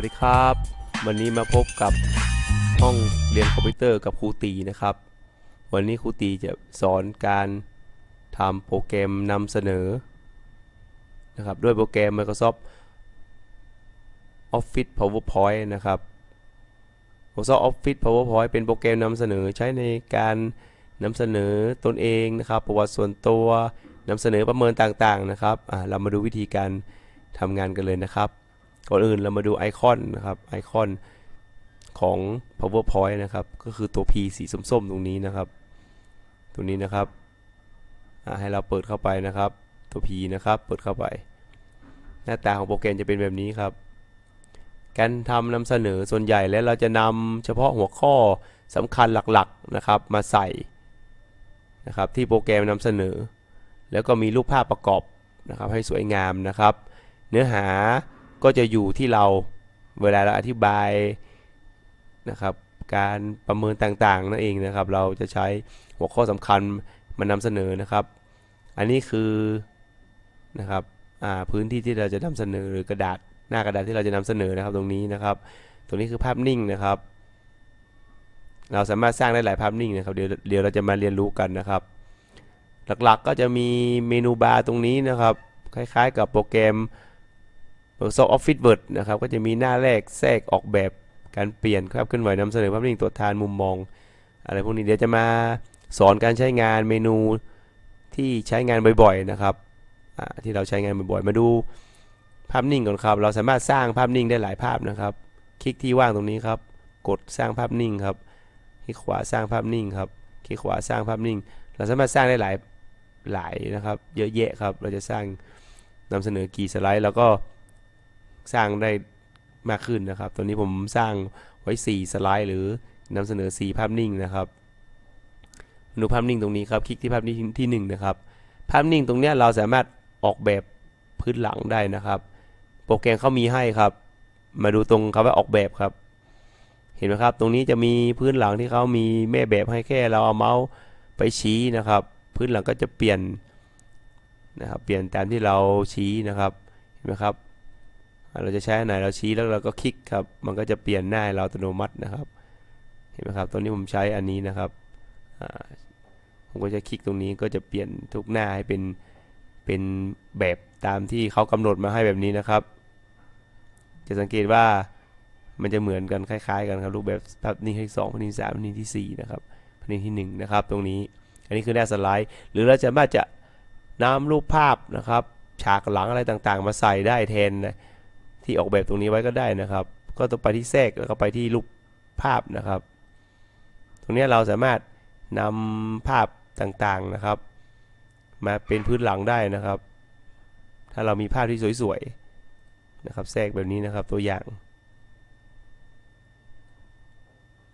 วัสดีครับ วันนี้มาพบกับห้องเรียนคอมพิวเตอร์กับครูตีนะครับ วันนี้ครูตีจะสอนการทำโปรแกรมนำเสนอนะครับด้วยโปรแกรม Microsoft Office PowerPoint นะครับ Microsoft Office PowerPoint เป็นโปรแกรมนำเสนอใช้ในการนำเสนอตนเองนะครับประวัติส่วนตัวนำเสนอประเมินต่างๆนะครับอ่าเรามาดูวิธีการทำงานกันเลยนะครับ ก่อนอื่นเรามาดูไอคอนนะครับไอคอนของ PowerPoint นะครับ ก็คือตัว P สีส้มๆ ตรงนี้นะครับ ตรงนี้นะครับให้เราเปิดเข้าไปนะครับ ตัว P นะครับ เปิดเข้าไป หน้าตาของโปรแกรมจะเป็นแบบนี้ครับการทำนำเสนอส่วนใหญ่แล้วเราจะนำเฉพาะหัวข้อสำคัญหลักๆนะครับมาใส่นะครับที่โปรแกรมนำเสนอ แล้วก็มีรูปภาพประกอบนะครับให้สวยงามนะครับ เนื้อหา ก็จะอยู่ที่เราเวลาเราอธิบายนะครับ การประเมินต่างๆนั่นเองนะครับ เราจะใช้หัวข้อสำคัญมานำเสนอนะครับ อันนี้คือนะครับอ่าพื้นที่ที่เราจะนำเสนอหรือกระดาษหน้ากระดาษที่เราจะนำเสนอนะครับ ตรงนี้นะครับ ตรงนี้คือภาพนิ่งนะครับ เราสามารถสร้างได้หลายภาพนิ่งนะครับ เดี๋ยวเดี๋ยวเราจะมาเรียนรู้กันนะครับ หลักๆก็จะมีเมนูบาร์ตรงนี้นะครับ คล้ายๆ กับโปรแกรม Microsoft Office Word นะครับก็จะมีหน้าแรกแทรกออกแบบการเปลี่ยนครับเคลื่อนไหวนำเสนอภาพนิ่งตรวทานมุมมอง อะไรพวกนี้เดี๋ยวจะมาสอนการใช้งานเมนูที่ใช้งานบ่อยๆนะครับที่เราใช้งานบ่อยๆ มาดูภาพนิ่งก่อนครับ เราสามารถสร้างภาพนิ่งได้หลายภาพนะครับ คลิกที่ว่างตรงนี้ครับ กดสร้างภาพนิ่งครับ คลิกขวาสร้างภาพนิ่งครับ คลิกขวาสร้างภาพนิ่ง เราสามารถสร้างได้หลายหลายนะครับ เยอะแยะครับ เราจะสร้างนำเสนอกี่สไลด์ แล้วก็ สร้างได้มากขึ้นนะครับ ตัวนี้ผมสร้างไว้ 4 สไลด์ หรือนำเสนอ 4 ภาพนิ่งนะครับดูภาพนิ่งตรงนี้ครับ คลิกที่ภาพนิ่งที่ 1 นะครับ ภาพนิ่งตรงนี้เราสามารถออกแบบพื้นหลังได้นะครับ โปรแกรมเขามีให้ครับ มาดูตรงคำว่าออกแบบครับ เห็นไหมครับ ตรงนี้จะมีพื้นหลังที่เขามีแม่แบบให้แค่ เราเอาเมาส์ไปชี้นะครับ พื้นหลังก็จะเปลี่ยนนะครับ เปลี่ยนตามที่เราชี้นะครับ เห็นไหมครับ เราจะใช้อันไหนเราชี้แล้วเราก็คลิกครับ มันก็จะเปลี่ยนหน้าเราอัตโนมัตินะครับ เห็นไหมครับ ตัวนี้ผมใช้อันนี้นะครับ ผมก็จะคลิกตรงนี้ก็จะเปลี่ยนทุกหน้าให้เป็นเป็นแบบตามที่เขากำหนดมาให้แบบนี้นะครับ จะสังเกตว่ามันจะเหมือนกันคล้าย ๆ กันครับรูปแบบภาพนิ่งที่สองภาพนิ่งที่สามภาพนิ่งที่สี่นะครับภาพนิ่งที่หนึ่งนะครับ ตรงนี้ อันนี้คือหน้าสไลด์ หรือเราจะมาจะนำรูปภาพนะครับ ฉากหลังอะไรต่างๆ มาใส่ได้แทนนะ ที่ออกแบบตรงนี้ไว้ก็ได้นะครับ ก็ต้องไปที่แทรกแล้วก็ไปที่รูปภาพนะครับ ตรงนี้เราสามารถนำภาพต่างๆนะครับ มาเป็นพื้นหลังได้นะครับ ถ้าเรามีภาพที่สวยๆนะครับ แทรกแบบนี้นะครับตัวอย่าง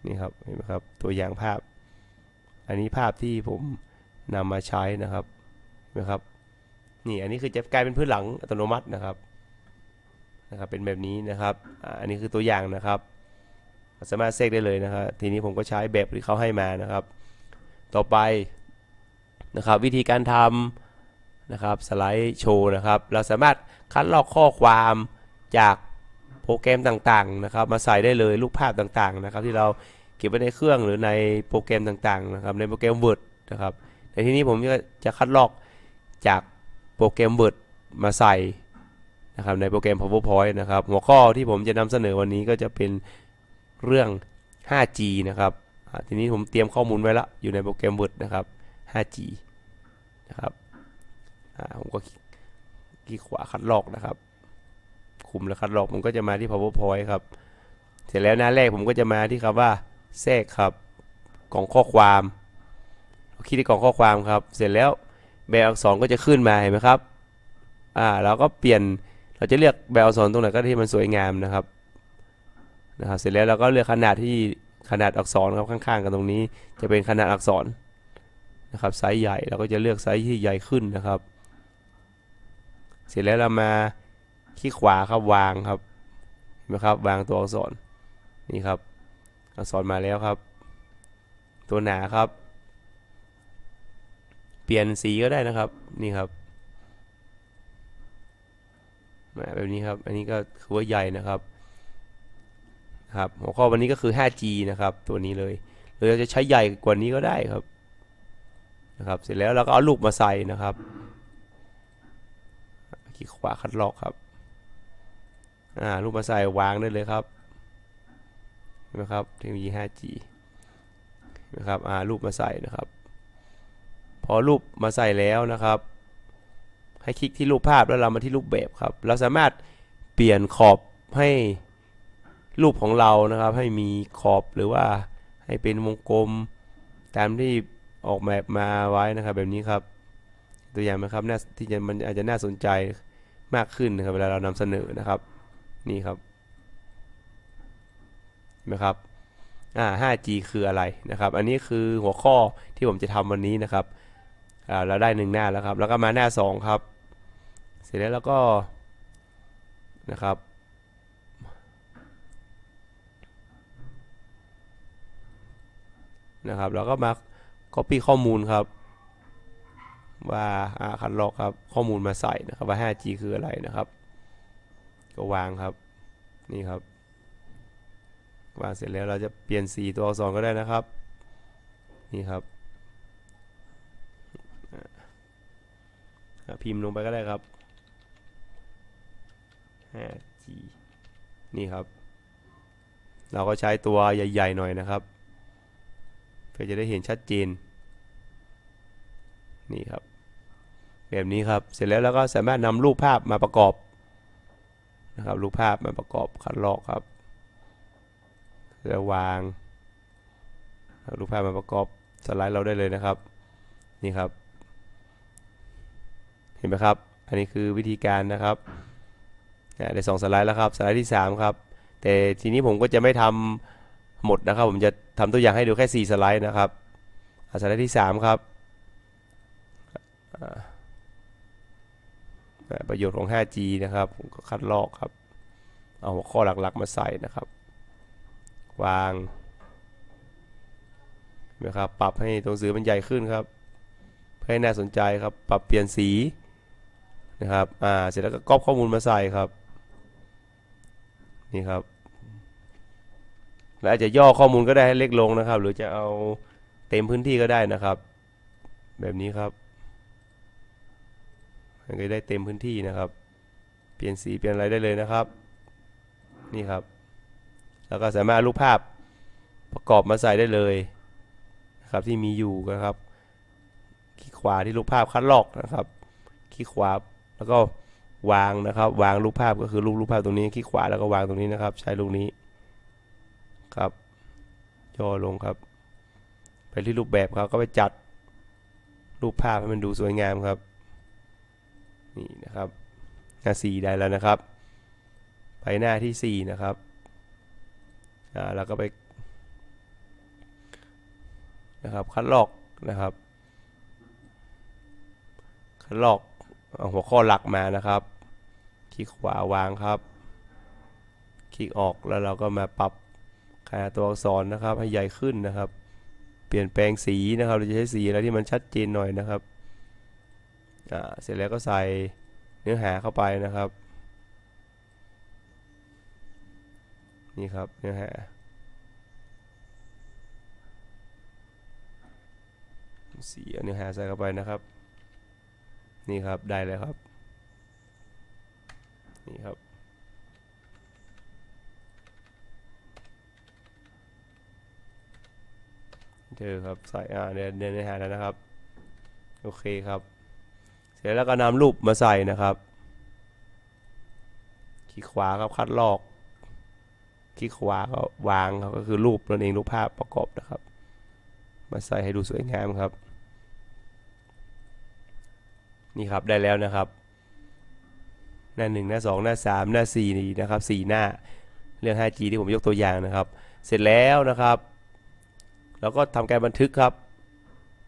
นี่ครับเห็นไหมครับตัวอย่างภาพ อันนี้ภาพที่ผมนำมาใช้นะครับเห็นไหมครับนี่อันนี้คือจะกลายเป็นพื้นหลังอัตโนมัตินะครับ นะครับเป็นแบบนี้นะครับอันนี้คือตัวอย่างนะครับ สามารถเซกได้เลยนะครับ ทีนี้ผมก็ใช้แบบที่เขาให้มานะครับ ต่อไปนะครับวิธีการทำนะครับสไลด์โชว์นะครับ เราสามารถคัดลอกข้อความจากโปรแกรมต่างๆนะครับ มาใส่ได้เลยรูปภาพต่างๆนะครับ ที่เราเก็บไว้ในเครื่องหรือในโปรแกรมต่างๆนะครับในโปรแกรม Word นะครับในที่นี้ผมจะจะคัดลอกจากโปรแกรม Word มาใส่ นะครับในโปรแกรม PowerPoint นะครับ หัวข้อที่ผมจะนำเสนอวันนี้ก็จะเป็นเรื่อง 5G นะครับทีนี้ผมเตรียมข้อมูลไว้แล้วอยู่ในโปรแกรม Word นะครับ 5G นะครับผมก็กคลิกขวาคัดลอกนะครับ คุมแล้วคัดลอกผมก็จะมาที่ PowerPoint ครับ เสร็จแล้วหน้าแรกผมก็จะมาที่คำว่าแทรกครับกล่องข้อความคลิกที่กล่องข้อความครับ เสร็จแล้วแบบอักษรก็จะขึ้นมาเห็นไหมครับ อ่าเราก็เปลี่ยน เราจะเลือกแบบอักษรตรงไหนก็ที่มันสวยงามนะครับนะครับ เสร็จแล้วเราก็เลือกขนาดที่ขนาดอักษรครับข้างๆ กันตรงนี้ จะเป็นขนาดอักษรนะครับไซส์ใหญ่เราก็จะเลือกไซส์ที่ใหญ่ขึ้นนะครับ เสร็จแล้วเรามาคลิกขวาครับวางครับเห็นไหมครับวางตัวอักษรนี่ครับ อักษรมาแล้วครับ ตัวหนาครับ เปลี่ยนสีก็ได้นะครับนี่ครับ แบบนี้ครับ อันนี้ก็คือว่าใหญ่นะครับครับหัวข้อวันนี้ก็คือ 5G นะครับ ตัวนี้เลยหรือเราจะใช้ใหญ่กว่านี้ก็ได้ครับนะครับ เสร็จแล้วเราก็เอาลูกมาใส่นะครับคลิกขวาคัดลอกครับอ่าลูกมาใส่วางได้เลยครับเห็นไหมครับเทคโนโลยี 5G นะครับอ่ารูปมาใส่นะครับ พอรูปมาใส่แล้วนะครับ ให้คลิกที่รูปภาพแล้วเรามาที่รูปแบบครับ เราสามารถเปลี่ยนขอบให้รูปของเรานะครับ ให้มีขอบหรือว่าให้เป็นวงกลมตามที่ออกแบบมาไว้นะครับ แบบนี้ครับ ตัวอย่างนะครับน่าที่จะมันอาจจะน่าสนใจมากขึ้นนะครับ เวลาเรานำเสนอนะครับ นี่ครับเห็นไหมครับอ่า 5G คืออะไรนะครับ อันนี้คือหัวข้อที่ผมจะทำวันนี้นะครับอ่าเราได้หนึ่งหน้าแล้วครับ แล้วก็มาหน้า 2 ครับ เสร็จแล้วเราก็นะครับนะครับเราก็มา copy ข้อมูลครับ ว่าอ่าคัดลอกครับข้อมูลมาใส่นะครับว่า 5G คืออะไรนะครับ ก็วางครับนี่ครับวางเสร็จแล้วเราจะเปลี่ยนสีตัวอักษรก็ได้นะครับ นี่ครับพิมพ์ลงไปก็ได้ครับ 5G นี่ครับ เราก็ใช้ตัวใหญ่ ๆ หน่อยนะครับ เพื่อจะได้เห็นชัดเจน นี่ครับ แบบนี้ครับ เสร็จแล้วเราก็สามารถนำรูปภาพมาประกอบนะครับรูปภาพมาประกอบคัดลอกครับแล้ววางรูปภาพมาประกอบสไลด์เราได้เลยนะครับ นี่ครับ เห็นไหมครับ อันนี้คือวิธีการนะครับ ได้สองสไลด์แล้วครับสไลด์ที่สามครับ แต่ทีนี้ผมก็จะไม่ทำหมดนะครับ ผมจะทำตัวอย่างให้ดูแค่ 4 สไลด์นะครับสไลด์ที่ 3 ครับประโยชน์ของ 5G นะครับผมก็คัดลอกครับ เอาหัวข้อหลักๆมาใส่นะครับ วางนะครับปรับให้ตัวหนังสือมันใหญ่ขึ้นครับ เพื่อให้น่าสนใจครับ ปรับเปลี่ยนสีนะครับ อ่า เสร็จแล้วก็ก๊อปข้อมูลมาใส่ครับ นี่ครับแล้วอาจจะย่อข้อมูลก็ได้ให้เล็กลงนะครับ หรือจะเอาเต็มพื้นที่ก็ได้นะครับ แบบนี้ครับมันก็ได้เต็มพื้นที่นะครับ เปลี่ยนสีเปลี่ยนอะไรได้เลยนะครับ นี่ครับ แล้วก็สามารถเอารูปภาพประกอบมาใส่ได้เลยนะครับที่มีอยู่นะครับ คลิกขวาที่รูปภาพคัดลอกนะครับ คลิกขวาแล้วก็ วางนะครับ วางรูปภาพก็คือรูปรูปภาพตรงนี้คลิกขวาแล้วก็วางตรงนี้นะครับ ใช้ลูกนี้ครับย่อลงครับ ไปที่รูปแบบครับก็ไปจัดรูปภาพให้มันดูสวยงามครับนี่นะครับหน้าสีได้แล้วนะครับ ไปหน้าที่สี่นะครับอ่าแล้วก็ไปนะครับคัดลอกนะครับคัดลอกเอาหัวข้อหลักมานะครับ คลิกขวาวางครับ คลิกออกแล้วเราก็มาปรับขนาดตัวอักษรนะครับ ให้ใหญ่ขึ้นนะครับ เปลี่ยนแปลงสีนะครับเราจะใช้สีอะไรที่มันชัดเจนหน่อยนะครับอ่าเสร็จแล้วก็ใส่เนื้อหาเข้าไปนะครับนี่ครับเนื้อหาสีเอาเนื้อหาใส่เข้าไปนะครับ นี่ครับได้เลยครับ นี่ครับ เจอครับใส่อ่าเดินเดินเนื้อหาแล้วนะครับ โอเคครับ เสร็จแล้วก็นำรูปมาใส่นะครับ คลิกขวาครับคัดลอก คลิกขวาก็วางครับก็คือรูปนั่นเองรูปภาพประกอบนะครับ มาใส่ให้ดูสวยงามครับ นี่ครับได้แล้วนะครับ หน้าหนึ่งหน้าสองหน้าสามหน้าสี่นี่นะครับสี่หน้าเรื่อง 5G ที่ผมยกตัวอย่างนะครับ เสร็จแล้วนะครับเราก็ทำการบันทึกครับ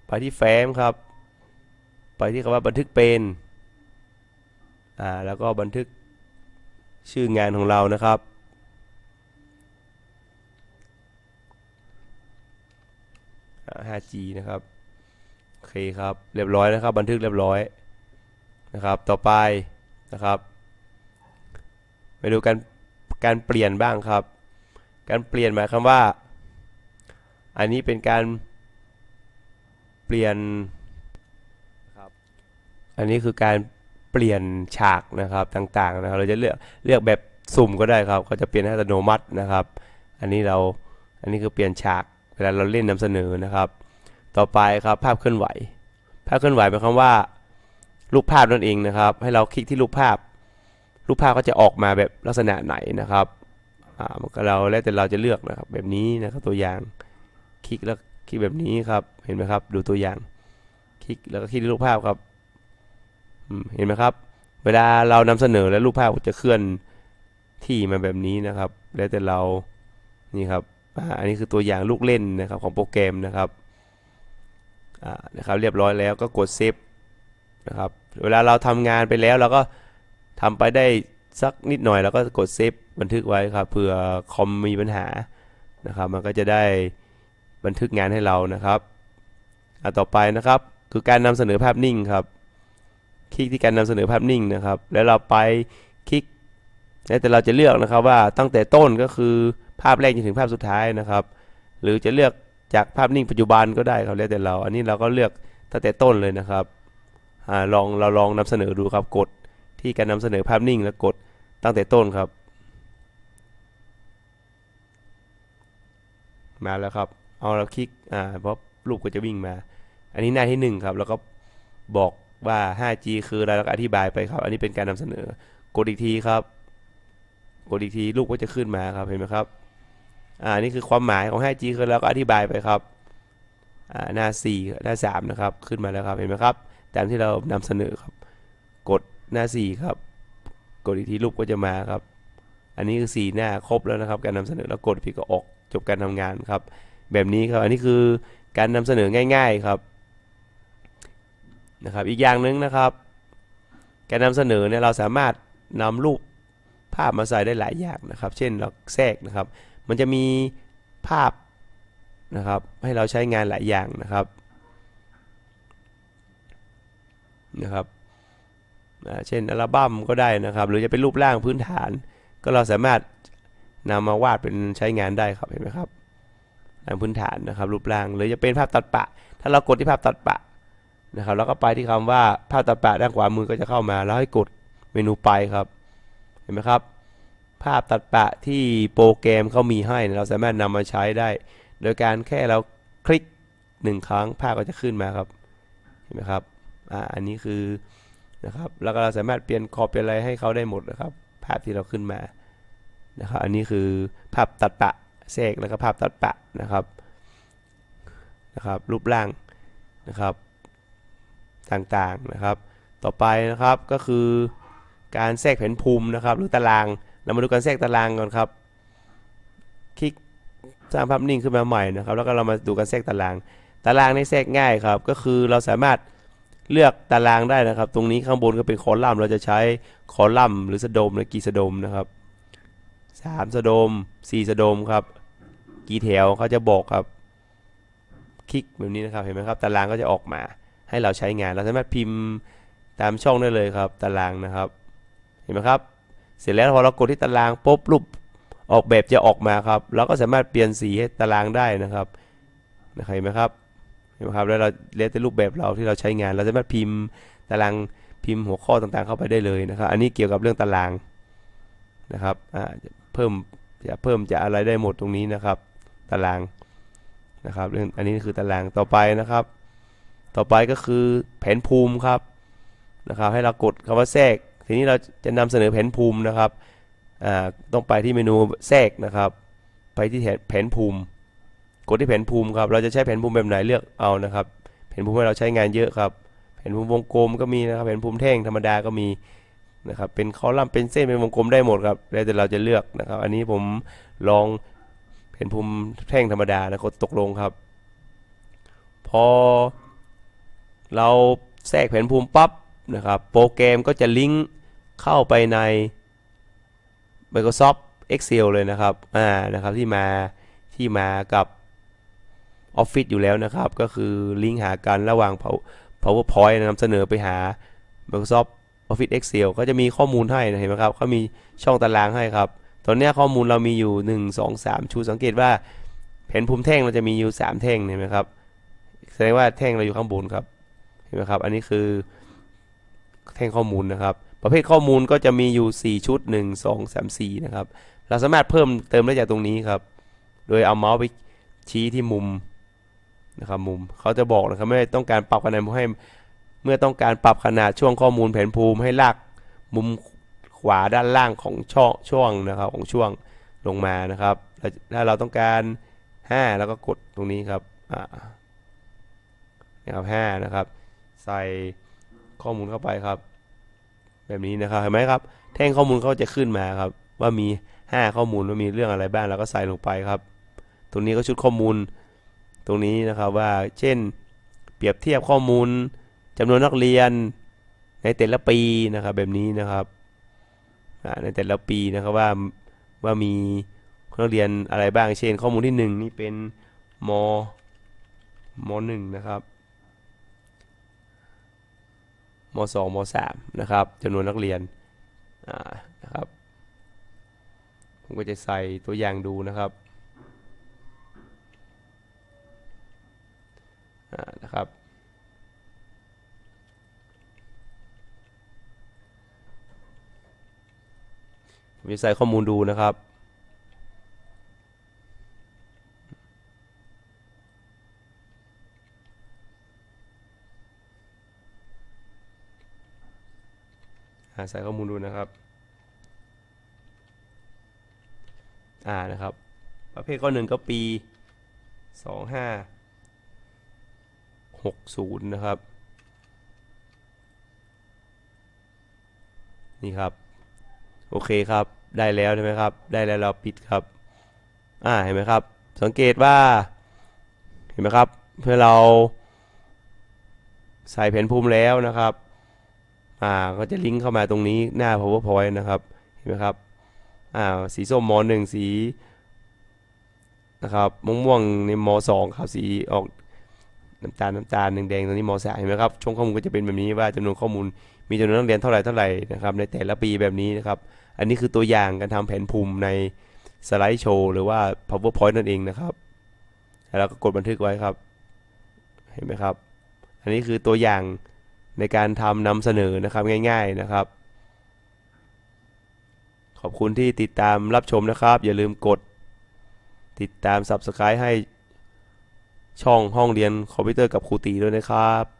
ไปที่แฟ้มครับ ไปที่คำว่าบันทึกเป็นอ่าแล้วก็บันทึกชื่องานของเรานะครับอ่า 5G นะครับโอเคครับ เรียบร้อยนะครับ บันทึกเรียบร้อยนะครับ ต่อไปนะครับ ไปดูการการเปลี่ยนบ้างครับ การเปลี่ยนหมายความว่า อันนี้เป็นการเปลี่ยนครับอันนี้คือการเปลี่ยนฉากนะครับต่างๆนะครับ เราจะเลือกเลือกแบบสุ่มก็ได้ครับก็จะเปลี่ยนให้อัตโนมัตินะครับ อันนี้เราอันนี้คือเปลี่ยนฉากเวลาเราเล่นนำเสนอนะครับ ต่อไปครับภาพเคลื่อนไหว ภาพเคลื่อนไหวหมายความว่ารูปภาพนั่นเองนะครับ ให้เราคลิกที่รูปภาพ รูปภาพก็จะออกมาแบบลักษณะไหนนะครับอ่ามันก็เราแล้วแต่เราจะเลือกนะครับแบบนี้นะครับตัวอย่างคลิกแล้วคลิกแบบนี้ครับเห็นไหมครับ ดูตัวอย่างคลิกแล้วก็คลิกที่รูปภาพครับเห็นไหมครับ เวลาเรานำเสนอแล้วรูปภาพก็จะเคลื่อนที่มาแบบนี้นะครับ แล้วแต่เรานี่ครับอ่าอันนี้คือตัวอย่างลูกเล่นนะครับของโปรแกรมนะครับอ่านะครับเรียบร้อยแล้วก็กดเซฟนะครับเวลาเราทำงานไปแล้วเราก็ ทำไปได้สักนิดหน่อยแล้วก็กดเซฟบันทึกไว้ครับเผื่อคอมมีปัญหานะครับ มันก็จะได้บันทึกงานให้เรานะครับอ่าต่อไปนะครับคือการนำเสนอภาพนิ่งครับ คลิกที่การนำเสนอภาพนิ่งนะครับ แล้วเราไปคลิกแต่เราจะเลือกนะครับว่าตั้งแต่ต้นก็คือภาพแรกจนถึงภาพสุดท้ายนะครับ หรือจะเลือกจากภาพนิ่งปัจจุบันก็ได้ครับแล้วแต่เรา อันนี้เราก็เลือกตั้งแต่ต้นเลยนะครับอาลองเราลองนำเสนอดูครับกด ที่การนำเสนอภาพนิ่งแล้วกดตั้งแต่ต้นครับ มาแล้วครับ เอาเราคลิกอ่าเพราะรูปก็จะวิ่งมา อันนี้หน้าที่หนึ่งครับ แล้วก็บอกว่า 5G คืออะไรแล้วก็อธิบายไปครับ อันนี้เป็นการนำเสนอ กดอีกทีครับ กดอีกทีรูปก็จะขึ้นมาครับเห็นไหมครับอ่านี่คือความหมายของ 5G คือแล้วก็อธิบายไปครับอ่าหน้า 4 หน้า 3 นะครับ ขึ้นมาแล้วครับเห็นไหมครับตามที่เรานำเสนอครับ กด หน้า4ครับ กดอีกทีรูปก็จะมาครับ อันนี้คือ4หน้าครบแล้วนะครับ การนำเสนอแล้วกดพี่ก็ออกจบการทำงานครับ แบบนี้ครับ อันนี้คือการนำเสนอง่าย ๆครับนะครับ อีกอย่างหนึ่งนะครับ การนำเสนอเนี่ยเราสามารถนำรูปภาพมาใส่ได้หลายอย่างนะครับ เช่นเราแทรกนะครับ มันจะมีภาพนะครับให้เราใช้งานหลายอย่างนะครับนะครับ เช่นอัลบั้มก็ได้นะครับ หรือจะเป็นรูปร่างพื้นฐาน ก็เราสามารถนำมาวาดเป็นใช้งานได้ครับเห็นไหมครับร่างพื้นฐานนะครับ รูปร่างหรือจะเป็นภาพตัดปะ ถ้าเรากดที่ภาพตัดปะนะครับแล้วก็ไปที่คำว่าภาพตัดปะด้านขวามือก็จะเข้ามาแล้วให้กดเมนูไปครับ เห็นไหมครับ ภาพตัดปะที่โปรแกรมเขามีให้ เราสามารถนำมาใช้ได้ โดยการแค่เราคลิกหนึ่งครั้งภาพก็จะขึ้นมาครับ เห็นไหมครับอ่าอันนี้คือ นะครับแล้วก็เราสามารถเปลี่ยนขอบเปลี่ยนอะไรให้เขาได้หมดนะครับ ภาพที่เราขึ้นมานะครับอันนี้คือภาพตัดปะแทรกแล้วก็ภาพตัดปะนะครับนะครับรูปร่างนะครับต่างๆนะครับ ต่อไปนะครับก็คือการแทรกแผนภูมินะครับ หรือตารางเรามาดูการแทรกตารางก่อนครับ คลิกสร้างภาพนิ่งขึ้นมาใหม่นะครับ แล้วก็เรามาดูการแทรกตาราง ตารางนี่แทรกง่ายครับ ก็คือเราสามารถ เลือกตารางได้นะครับ ตรงนี้ข้างบนก็เป็นคอลัมน์เราจะใช้คอลัมน์หรือสะดมหรือกี่สะดมนะครับสามสะดมสี่สะดมครับ กี่แถวเขาจะบอกครับ คลิกแบบนี้นะครับเห็นไหมครับ ตารางก็จะออกมา ให้เราใช้งานเราสามารถพิมพ์ตามช่องได้เลยครับ ตารางนะครับ เห็นไหมครับ เสร็จแล้วพอเรากดที่ตารางปุ๊บรูปออกแบบจะออกมาครับเราก็สามารถเปลี่ยนสีให้ตารางได้นะครับนะครับเห็นไหมครับ นไหมครับแล้วเราเลือกแต่รูปแบบเราที่เราใช้งาน เราสามารถพิมพ์ตารางพิมพ์หัวข้อต่างๆ เข้าไปได้เลยนะครับ อันนี้เกี่ยวกับเรื่องตารางนะครับอ่าจะเพิ่มจะเพิ่มจะอะไรได้หมดตรงนี้นะครับ ตารางนะครับเรื่องอันนี้คือตารางต่อไปนะครับ ต่อไปก็คือแผนภูมิครับนะครับให้เรากดคำว่าแทรก ทีนี้เราจะนำเสนอแผนภูมินะครับอ่าต้องไปที่เมนูแทรกนะครับ ไปที่แผนภูมิ กดที่แผนภูมิครับ เราจะใช้แผนภูมิแบบไหนเลือกเอานะครับ แผนภูมิให้เราใช้งานเยอะครับ แผนภูมิวงกลมก็มีนะครับ แผนภูมิแท่งธรรมดาก็มีนะครับ เป็นคอลัมน์เป็นเส้นเป็นวงกลมได้หมดครับ แล้วแต่เราจะเลือกนะครับ อันนี้ผมลองแผนภูมิแท่งธรรมดานะกดตกลงครับ พอ เราแทรกแผนภูมิปั๊บนะครับ โปรแกรมก็จะลิงก์เข้าไปใน Microsoft Excel เลยนะครับ อ่า นะครับที่มาที่มากับ Office อยู่แล้วนะครับ ก็คือลิงก์หากันระหว่าง PowerPoint นำเสนอไปหา Microsoft Office Excel ก็จะมีข้อมูลให้นะเห็นไหมครับเขามีช่องตารางให้ครับ ตอนนี้ข้อมูลเรามีอยู่หนึ่งสองสามชูสังเกตว่าแผนภูมิแท่งเราจะมีอยู่สามแท่งเห็นไหมครับแสดงว่าแท่งเราอยู่ข้างบนครับเห็นไหมครับ อันนี้คือแท่งข้อมูลนะครับ ประเภทข้อมูลก็จะมีอยู่ 4 ชุด 1 2 3 4 นะครับ เราสามารถเพิ่มเติมได้จากตรงนี้ครับ โดยเอาเมาส์ไปชี้ที่มุม นะครับมุมเขาจะบอกนะครับไม่ต้องการปรับขนาดให้เมื่อต้องการปรับขนาดช่วงข้อมูลแผนภูมิให้ลากมุมขวาด้านล่างของช่องช่วงนะครับของช่วงลงมานะครับ ถ้าเราต้องการ 5 แล้วก็กดตรงนี้ครับอ่านะครับ5นะครับ ใส่ข้อมูลเข้าไปครับ แบบนี้นะครับเห็นไหมครับ แท่งข้อมูลเขาจะขึ้นมาครับ ว่ามี 5 ข้อมูลว่ามีเรื่องอะไรบ้างแล้วก็ใส่ลงไปครับ ตรงนี้ก็ชุดข้อมูล ตรงนี้นะครับว่าเช่นเปรียบเทียบข้อมูลจำนวนนักเรียนในแต่ละปีนะครับแบบนี้นะครับในแต่ละปีนะครับว่าว่ามีนักเรียนอะไรบ้าง เช่น ข้อมูลที่ 1 นี่เป็นมมหนึ่งนะครับมสองมสามนะครับจำนวนนักเรียนนะครับผมก็จะใส่ตัวอย่างดูนะครับอ่า นะครับผมจะใส่ข้อมูลดูนะครับอ่าใส่ข้อมูลดูนะครับ อ่านะครับ ประเภทข้อหนึ่งก็ปีสองห้า หกศูนย์นะครับ นี่ครับ โอเคครับ ได้แล้วใช่ไหมครับ ได้แล้วเราปิดครับ อ่า เห็นไหมครับ สังเกตว่า เห็นไหมครับ เพื่อเราใส่แผนภูมิแล้วนะครับ อ่า ก็จะลิงก์เข้ามาตรงนี้หน้า powerpoint นะครับ เห็นไหมครับ อ่า สีส้มมอหนึ่งสีนะครับม่วงๆในมอสองครับ สีออก น้ำตาลน้ำตาลแดงๆตรงนี้มอสาเห็นไหมครับช่วงข้อมูลก็จะเป็นแบบนี้ว่าจำนวนข้อมูล มีจำนวนนักเรียนเท่าไหร่เท่าไหร่นะครับในแต่ละปีแบบนี้นะครับอันนี้คือตัวอย่างการทำแผนภูมิในสไลด์โชว์หรือว่า powerpoint นั่นเองนะครับแล้วก็กดบันทึกไว้ครับ เห็นไหมครับ อันนี้คือตัวอย่างในการทำนำเสนอนะครับง่าย ๆนะครับ ขอบคุณที่ติดตามรับชมนะครับ อย่าลืมกดติดตาม Subscribe ให้ ช่องห้องเรียนคอมพิวเตอร์กับครูตีด้วยนะครับ